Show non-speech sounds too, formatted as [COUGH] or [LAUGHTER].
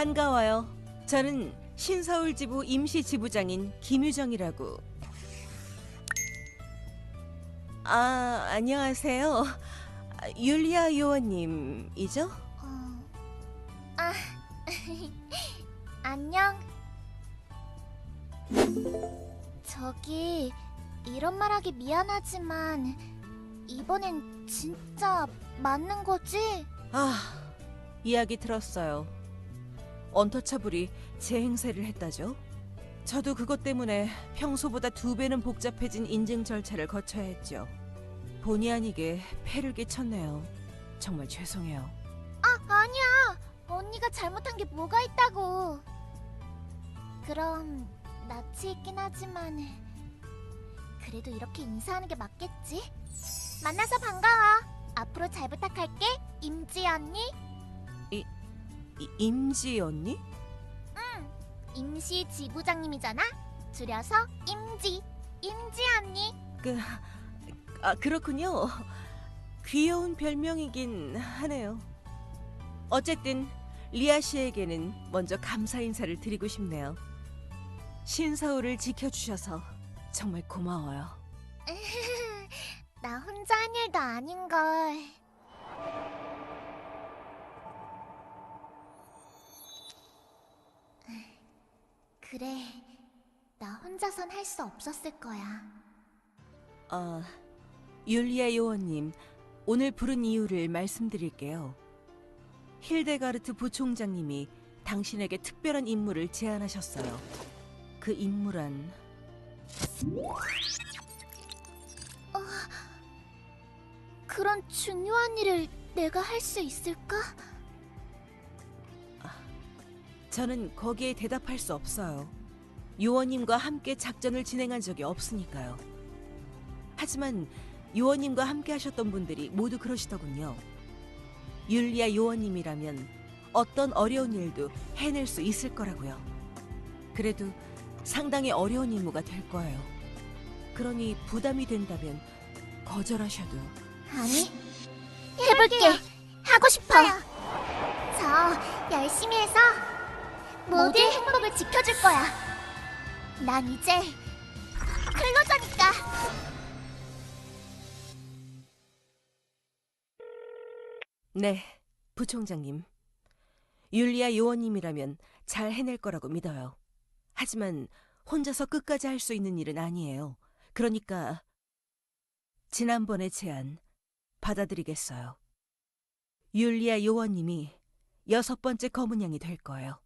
반가워요. 저는 신서울지부 임시지부장인 김유정이라고. 아, 안녕하세요. 아, 율리아 요원님이죠? 어... 아, [LAUGHS] 안녕. 저기 이런 말하기 미안하지만 이번엔 진짜 맞는 거지? 아, 이야기 들었어요. 언터처블이 제 행세를 했다죠? 저도 그것 때문에 평소보다 두 배는 복잡해진 인증 절차를 거쳐야 했죠. 본의 아니게 폐를 끼쳤네요. 정말 죄송해요. 아, 아니야. 언니가 잘못한 게 뭐가 있다고. 그럼 낯이 있긴 하지만 그래도 이렇게 인사하는 게 맞겠지? 만나서 반가워. 앞으로 잘 부탁할게. 임지 언니. 이, 임지 언니? 임시 지부장님이잖아. 줄여서 임지. 임지 언니. 그, 아, 그렇군요. 귀여운 별명이긴 하네요. 어쨌든 리아 씨에게는 먼저 감사 인사를 드리고 싶네요. 신서울을 지켜주셔서 정말 고마워요. [LAUGHS] 나 혼자 한 일도 아닌 걸. 그래, 나 혼자선 할 수 없었을 거야. 아, 율리아 요원님, 오늘 부른 이유를 말씀드릴게요. 힐데가르트 부총장님이 당신에게 특별한 임무를 제안하셨어요. 그 임무란 그런 중요한 일을 내가 할 수 있을까? 저는 거기에 대답할 수 없어요. 요원님과 함께 작전을 진행한 적이 없으니까요. 하지만 요원님과 함께 하셨던 분들이 모두 그러시더군요. 율리아 요원님이라면 어떤 어려운 일도 해낼 수 있을 거라고요. 그래도 상당히 어려운 임무가 될 거예요. 그러니 부담이 된다면 거절하셔도 아니, 해볼게. 하고 싶어. 저 열심히 모두의 행복을 지켜줄 거야. 난 이제 클로저니까. 네, 부총장님. 율리아 요원님이라면 잘 해낼 거라고 믿어요. 하지만 혼자서 끝까지 할 수 있는 일은 아니에요. 그러니까 지난번의 제안 받아들이겠어요. 율리아 요원님이 여섯 번째 검은 양이 될 거예요.